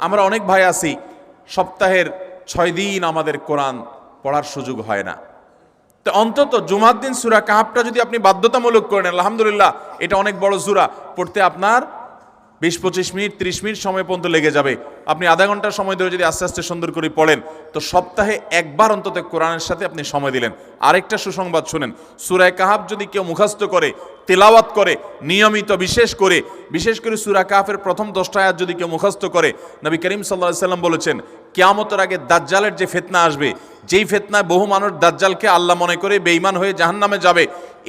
আমরা অনেক ভাই আছি, সপ্তাহের ছয় দিন আমাদের কোরআন পড়ার সুযোগ হয় না। তো অন্তত জুমার দিন সুরা কাহাবটা যদি আপনি বাধ্যতামূলক করেন আলহামদুলিল্লাহ, এটা অনেক বড় সুরা। পড়তে আপনার বিশ পঁচিশ মিনিট, ত্রিশ মিনিট সময় পর্যন্ত লেগে যাবে। আপনি আধা ঘণ্টা সময় ধরে যদি আস্তে আস্তে সুন্দর করে পড়েন, তো সপ্তাহে একবার অন্তত কোরআনের সাথে আপনি সময় দিলেন। আরেকটা সুসংবাদ শুনেন, সুরায় কাহাব যদি কেউ মুখস্থ করে, তেলাওয়াত করে, নিয়মিত বিশেষ করে বিশেষ করে সুরা কাহাফের প্রথম দশটা আয়াত যদি কেউ মুখস্থ করে, নবী করিম সাল্লাহ সাল্লাম বলেছেন, কেয়ামতের আগে দাজ্জালের যে ফেতনা আসবে, যেই ফেতনায় বহু মানুষ দাজ্জালকে আল্লাহ মনে করে বেঈমান হয়ে জাহান্নামে যাবে,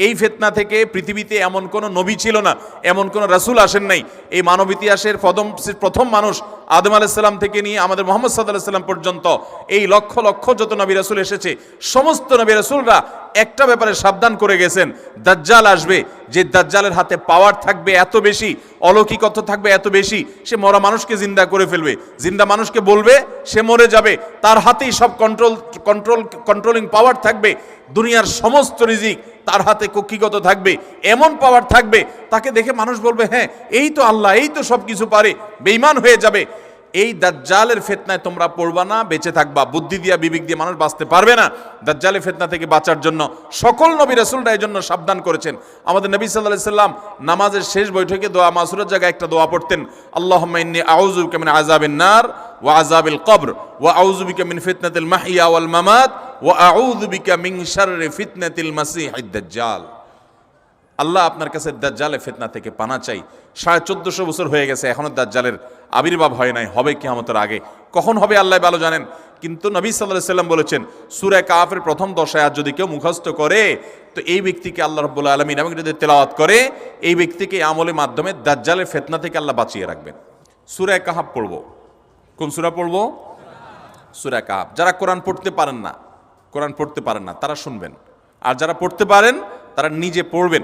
এই ফেতনা থেকে পৃথিবীতে এমন কোনো নবী ছিল না, এমন কোনো রাসূল আসেন নাই। এই মানব ইতিহাসের প্রথম প্রথম মানুষ আদম আলাইসাল্লাম থেকে নিয়ে আমাদের মোহাম্মদ সাল্লাহ সাল্লাম পর্যন্ত এই লক্ষ লক্ষ যত নবী রাসূল এসেছে, সমস্ত নবী রাসূলরা একটা ব্যাপারে সাবধান করে গেছেন, দাজ্জাল আসবে, যে দাজ্জালের হাতে পাওয়ার থাকবে এত বেশি অলৌকিকত্ব থাকবে এত বেশি, সে মরা মানুষকে জিন্দা করে ফেলবে। জিন্দা মানুষকে বলবে, সে মরে যাবে, তার হাতেই সব কন্ট্রোল কন্ট্রোল কন্ট্রোলিং পাওয়ার থাকবে, দুনিয়ার সমস্ত রিজিক তার হাতে কক্ষিগত থাকবে, এমন পাওয়ার থাকবে, তাকে দেখে মানুষ বলবে হ্যাঁ এই তো আল্লাহ, এই তো সব কিছু পারে বেইমান হয়ে যাবে। এই দাজ্জালের ফেতনায় তোমরা পড়বা না, বেঁচে থাকবা। বুদ্ধি দিয়া, বিবেক দিয়ে মানুষ বাঁচতে পারবে না। দাজ্জালের ফেতনা থেকে বাঁচার জন্য সকল নবী রাসূলরা এই জন্য সাবধান করেছেন। আমাদের নবী আলাইহি সাল্লাম নামাজের শেষ বৈঠকে দোয়া, মাসুরের জায়গায় একটা দোয়া পড়তেন, আল্লাহুম্মা ইন্নী আউযু বিকা মিন আযাবিন নার ওয়া আযাবিল কবর ওয়া আউযু বিকা মিন ফিতনাতিল মাহইয়া ওয়াল মামাত ওয়া আউযু বিকা মিন শাররি ফিতনাতিল মাসিহিদ দাজ্জাল। আল্লাহ আপনার কাছে দাজ্জালে ফেতনা থেকে পানা চাই। সাড়ে চোদ্দশো বছর হয়ে গেছে এখনও দাজ্জালের আবির্ভাব হয় নাই, হবে কিয়ামতের আগে। কখন হবে আল্লাহ ভালো জানেন? কিন্তু নবী সাল্লাহ সাল্লাম বলেছেন, সুরে কাফের প্রথম দশায় আর যদি কেউ মুখস্থ করে, তো এই ব্যক্তিকে আল্লাহ রব্বুল্লা আলমিন এবং যদি তেলাওয়াত করে, এই ব্যক্তিকে আমলের মাধ্যমে দাজ্জালের ফেতনা থেকে আল্লাহ বাঁচিয়ে রাখবেন। সুরে কাহাব পড়ব। কোন সুরা পড়ব? সুরা কাহাব যারা কোরআন পড়তে পারেন না, কোরআন পড়তে পারেন না, তারা শুনবেন। আর যারা পড়তে পারেন, তারা নিজে পড়বেন।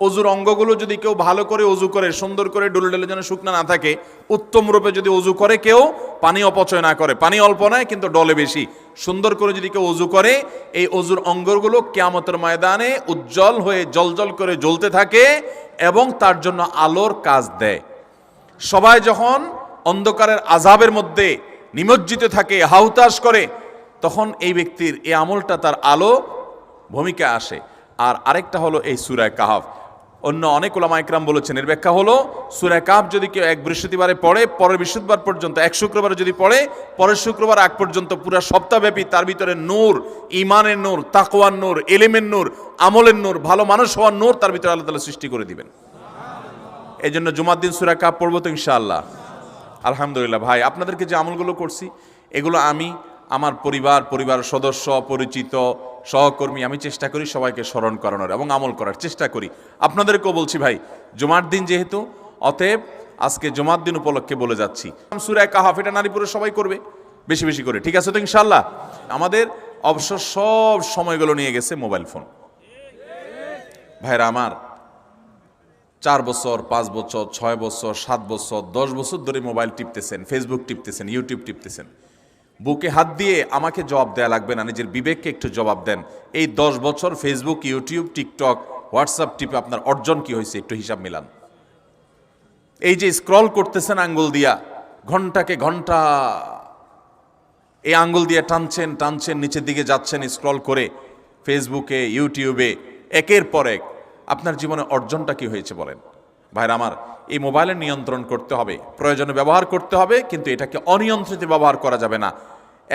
অজুর অঙ্গগুলো যদি কেউ ভালো করে অজু করে, সুন্দর করে ডুলে ডুলে যেন শুকনা না থাকে, উত্তম রূপে যদি অজু করে কেউ, পানি অপচয় না করে। পানি অল্প নয়, কিন্তু ডলে বেশি। সুন্দর করে যদি কেউ অজু করে, এই অজুর অঙ্গগুলো কেয়ামতের ময়দানে উজ্জ্বল হয়ে জলজল করে জ্বলতে থাকে এবং তার জন্য আলোর কাজ দেয়। সবাই যখন অন্ধকারের আজাবের মধ্যে নিমজ্জিত থাকে হাউতাস করে, তখন এই ব্যক্তির এই আমলটা তার আলো ভূমিকা আসে। আর আরেকটা হলো এই সুরায় কাহাফ। অন্য অনেক ওলামা একরাম বলেছেন। এর ব্যাখ্যা হলো সুরায় কাপ যদি কেউ এক বৃহস্পতিবারে পড়ে, পরের বৃহস্পতিবার পর্যন্ত, এক শুক্রবারে যদি পড়ে, পরের শুক্রবার আগ পর্যন্ত পুরো সপ্তাহব্যাপী তার ভিতরে নূর ইমানের নূর, তাকওয়ার নূর, এলেমের নূর, আমলের নূর, ভালো মানুষ হওয়ার নূর তার ভিতরে আল্লাহ তালা সৃষ্টি করে দিবেন। এই জন্য জুমার দিন সুরা কাপ পড়ব তো ইনশাআল্লাহ। আলহামদুলিল্লাহ ভাই, আপনাদেরকে যে আমলগুলো করছি, এগুলো আমি আমার পরিবার, পরিবারের সদস্য, পরিচিত, সহকর্মী, আমি চেষ্টা করি সবাইকে স্মরণ করানোর এবং আমল করার, চেষ্টা করি। আপনাদেরকেও বলছি ভাই, জুমার দিন যেহেতু, অতএব আজকে জুমার দিন উপলক্ষে বলে যাচ্ছি। সুরায় কাহাফ, এটা নারী পুরুষ সবাই করবে, বেশি বেশি করে, ঠিক আছে তো ইনশাল্লাহ আমাদের অবসর সব সময়গুলো নিয়ে গেছে মোবাইল ফোন। ভাইরা আমার, চার বছর, পাঁচ বছর, ছয় বছর, সাত বছর, দশ বছর ধরে মোবাইল টিপতেছেন ফেসবুক টিপতেছেন ইউটিউব টিপতেছেন। বুকে হাত দিয়ে আমাকে জবাব দেয়া লাগবে না, নিজের বিবেককে একটু জবাব দেন। এই দশ বছর ফেসবুক ইউটিউব টিকটক হোয়াটসঅ্যাপ টিপে আপনার অর্জন কি হয়েছে একটু হিসাব মিলান। এই যে স্ক্রল করতেছেন আঙ্গুল দিয়া, ঘন্টাকে ঘণ্টা, এই আঙ্গুল দিয়ে টানছেন টানছেন, নিচের দিকে যাচ্ছেন স্ক্রল করে ফেসবুকে ইউটিউবে একের পর এক আপনার জীবনে অর্জনটা কি হয়েছে বলেন। ভাইরা আমার এই মোবাইলের নিয়ন্ত্রণ করতে হবে। প্রয়োজনে ব্যবহার করতে হবে, কিন্তু এটাকে অনিয়ন্ত্রিত ব্যবহার করা যাবে না।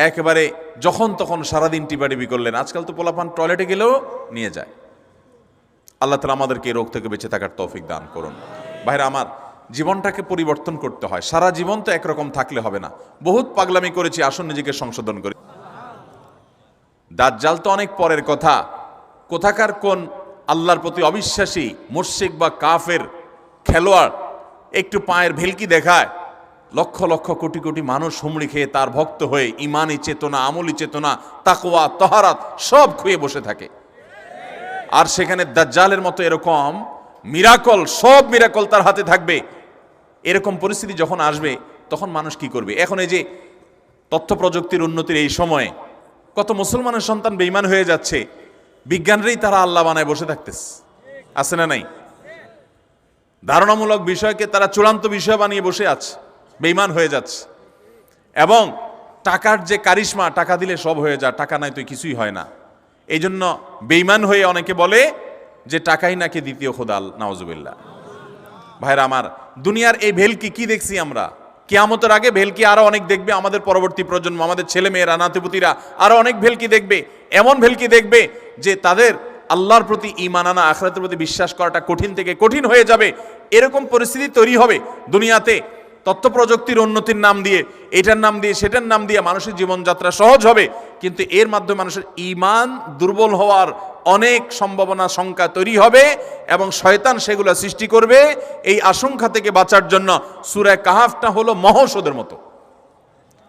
একেবারে যখন তখন সারাদিন টিপাটিপি করলেন। আজকাল তো পোলাপান টয়লেটে গেলেও নিয়ে যায়। আল্লাহ তালা আমাদেরকে এই রোগ থেকে বেঁচে থাকার তৌফিক দান করুন। ভাইরা আমার, জীবনটাকে পরিবর্তন করতে হয়। সারা জীবন তো একরকম থাকলে হবে না। বহুত পাগলামি করেছি, আসুন নিজেকে সংশোধন করি। দাজ্জাল তো অনেক পরের কথা। কোথাকার কোন আল্লাহর প্রতি অবিশ্বাসী মুর্শিক বা কাফের খেলোয়াড় একটু পায়ের ভেলকি দেখায়। লক্ষ লক্ষ কোটি কোটি মানুষ হুমড়ি খেয়ে তার ভক্ত হয়ে ইমানি চেতনা, আমলি চেতনা, তাকওয়া, তহারাত সব খুয়ে বসে থাকে। আর সেখানে দাজ্জালের মতো এরকম মিরাকল সব মিরাকল তার হাতে থাকবে। এরকম পরিস্থিতি যখন আসবে, তখন মানুষ কি করবে? এখন এই যে তথ্য প্রযুক্তির উন্নতির এই সময়ে কত মুসলমানের সন্তান বেইমান হয়ে যাচ্ছে, বিজ্ঞানরেই তারা আল্লাহ বানায় বসে থাকতেছে। আছে না নাই? ধারণামূলক বিষয়কে তারা চূড়ান্ত বিষয় বানিয়ে বসে আছে বেইমান হয়ে যাচ্ছে। এবং টাকার যে কারিশমা, টাকা দিলে সব হয়ে যায়, টাকা নাই তো কিছুই হয় না। এই জন্য বেইমান হয়ে অনেকে বলে যে টাকাই নাকি দ্বিতীয় খোদাল নওয়াজুবিল্লা ভাইরা আমার, দুনিয়ার এই ভেলকি কি দেখছি আমরা? কেয়ামতের আগে ভেলকি আরও অনেক দেখবে, আমাদের পরবর্তী প্রজন্ম, আমাদের ছেলে মেয়েরা নাতিপুতিরা আরও অনেক ভেলকি দেখবে, এমন ভেলকি দেখবে যে তাদের আল্লাহর প্রতি ইমান আনা, আখরাতের প্রতি বিশ্বাস করাটা কঠিন থেকে কঠিন হয়ে যাবে। এরকম পরিস্থিতি তৈরি হবে দুনিয়াতে। তথ্য প্রযুক্তির উন্নতির নাম দিয়ে, এটার নাম দিয়ে, সেটার নাম দিয়ে মানুষের জীবনযাত্রা সহজ হবে। কিন্তু এর মাধ্যমে মানুষের ইমান দুর্বল হওয়ার অনেক সম্ভাবনা, শঙ্কা তৈরি হবে এবং শয়তান সেগুলো সৃষ্টি করবে এই আশঙ্কা থেকে বাঁচার জন্য। সুরায় কাহাফটা হলো মহৌষধের মতো।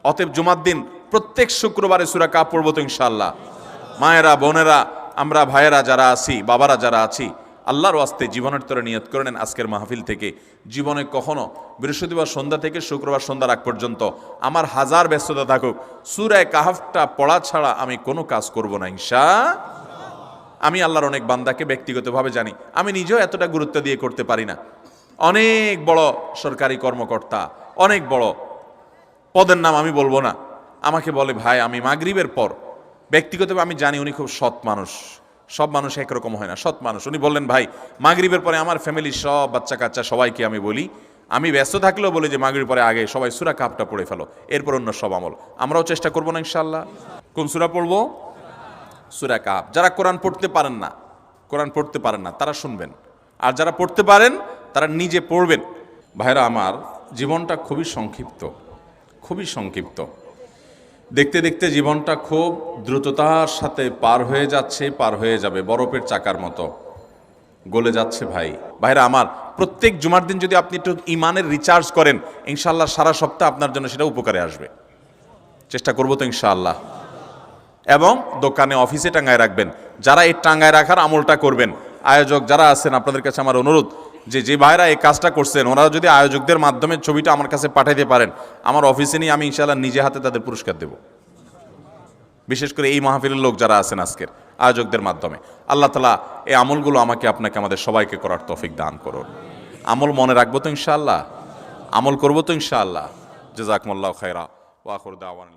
অতএব জুমার দিন প্রত্যেক শুক্রবারে সুরা কাপ পড়ব তো ইনশাল্লাহ মায়েরা, বোনেরা আমরা ভাইয়েরা যারা আছি, বাবারা যারা আছি, আল্লাহর ওয়াস্তে জীবনের তরে নিয়ত করে নেন আজকের মাহফিল থেকে। জীবনে কখনো বৃহস্পতিবার সন্ধ্যা থেকে শুক্রবার সন্ধ্যার আগ পর্যন্ত আমার হাজার ব্যস্ততা থাকুক। সুরায় কাহাফটা পড়া ছাড়া আমি কোনো কাজ করব না, ইনশা আমি আল্লাহর অনেক বান্দাকে ব্যক্তিগতভাবে জানি। আমি নিজেও এতটা গুরুত্ব দিয়ে করতে পারি না। অনেক বড় সরকারি কর্মকর্তা, অনেক বড়। পদের নাম আমি বলব না। আমাকে বলে, ভাই, আমি মাগরিবের পর ব্যক্তিগতভাবে আমি জানি উনি খুব সৎ মানুষ। সব মানুষ একরকম হয় না, সৎ মানুষ। উনি বললেন, ভাই, মাগরিবের পরে আমার ফ্যামিলির সব বাচ্চা কাচ্চা সবাইকে আমি বলি, আমি ব্যস্ত থাকলেও বলি যে মাগরির পরে আগে সবাই সুরা কাপটা পড়ে ফেলো, এরপর অন্য সব আমল। আমরাও চেষ্টা করব না ইনশাল্লাহ কোন সুরা পড়ব? সুরা কাপ যারা কোরআন পড়তে পারেন না, কোরআন পড়তে পারেন না, তারা শুনবেন। আর যারা পড়তে পারেন, তারা নিজে পড়বেন। ভাইরা, আমার জীবনটা খুবই সংক্ষিপ্ত খুবই সংক্ষিপ্ত। দেখতে দেখতে জীবনটা খুব দ্রুততার সাথে পার হয়ে যাচ্ছে, পার হয়ে যাবে, বরফের চাকার মতো। গলে যাচ্ছে ভাই। ভাইরা আমার, প্রত্যেক জুমার দিন যদি আপনি একটু ইমানের রিচার্জ করেন ইনশাল্লাহ সারা সপ্তাহ আপনার জন্য সেটা উপকারে আসবে। চেষ্টা করব তো ইনশাআল্লাহ। এবং দোকানে, অফিসে টাঙ্গায় রাখবেন। যারা এই টাঙ্গায় রাখার আমলটা করবেন, আয়োজক যারা আছেন, আপনাদের কাছে আমার অনুরোধ যে যে ভাইরা এই কাজটা করছেন, ওনারা যদি আয়োজকদের মাধ্যমে ছবিটা আমার কাছে পাঠাইতে পারেন, আমার অফিসে নিয়ে আমি ইনশাল্লাহ নিজে হাতে তাদের পুরস্কার দেব। বিশেষ করে এই মাহফিলের লোক যারা আছেন আজকের, আয়োজকদের মাধ্যমে। আল্লাহ তালা এই আমলগুলো আমাকে আপনাকে, আমাদের সবাইকে করার তৌফিক দান করুন। আমল মনে রাখব তো ইনশাআল্লাহ? আমল করব তো ইনশাআল্লাহ? জাজাকমুল্লাহ খাইরা ওয়াখর দাওয়ান